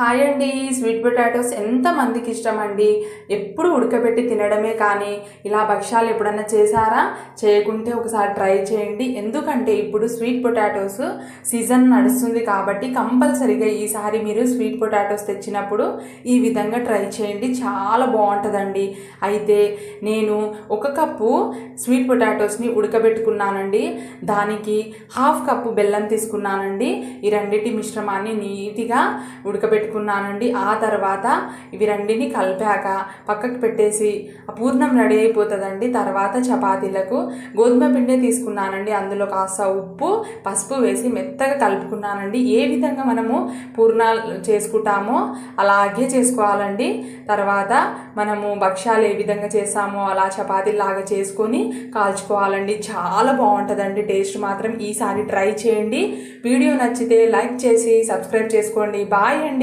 Hi అండి sweet potatoes ఎంత మందికి ఇష్టం అండి ఎప్పుడు ఉడకబెట్టి తినడమే కానీ ఇలా భక్ష్యాలు ఎప్పుడన్నా చేశారా? చేయకుంటే ఒకసారి ట్రై చేయండి. ఎందుకంటే ఇప్పుడు స్వీట్ పొటాటోస్ సీజన్ నడుస్తుంది కాబట్టి కంపల్సరీగా ఈసారి మీరు స్వీట్ పొటాటోస్ తెచ్చినప్పుడు ఈ విధంగా ట్రై చేయండి. చాలా బాగుంటుందండి. అయితే నేను ఒక కప్పు స్వీట్ పొటాటోస్ని ఉడకబెట్టుకున్నానండి. దానికి హాఫ్ కప్పు బెల్లం తీసుకున్నానండి. ఈ రెండింటి మిశ్రమాన్ని నీట్గా పెట్టుకున్నానండి. ఆ తర్వాత ఇవి రెండిని కలిపాక పక్కకు పెట్టేసి ఆ పూర్ణం రెడీ అయిపోతుందండి. తర్వాత చపాతీలకు గోధుమ పిండి తీసుకున్నానండి. అందులో కాస్త ఉప్పు పసుపు వేసి మెత్తగా కలుపుకున్నానండి. ఏ విధంగా మనము పూర్ణాలు చేసుకుంటామో అలాగే చేసుకోవాలండి. తర్వాత మనము భక్ష్యాలు ఏ విధంగా చేస్తామో అలా చపాతీలాగా చేసుకొని కాల్చుకోవాలండి. చాలా బాగుంటుందండి. టేస్ట్ మాత్రం ఈసారి ట్రై చేయండి. వీడియో నచ్చితే లైక్ చేసి సబ్స్క్రైబ్ చేసుకోండి. బాయ్ అండి.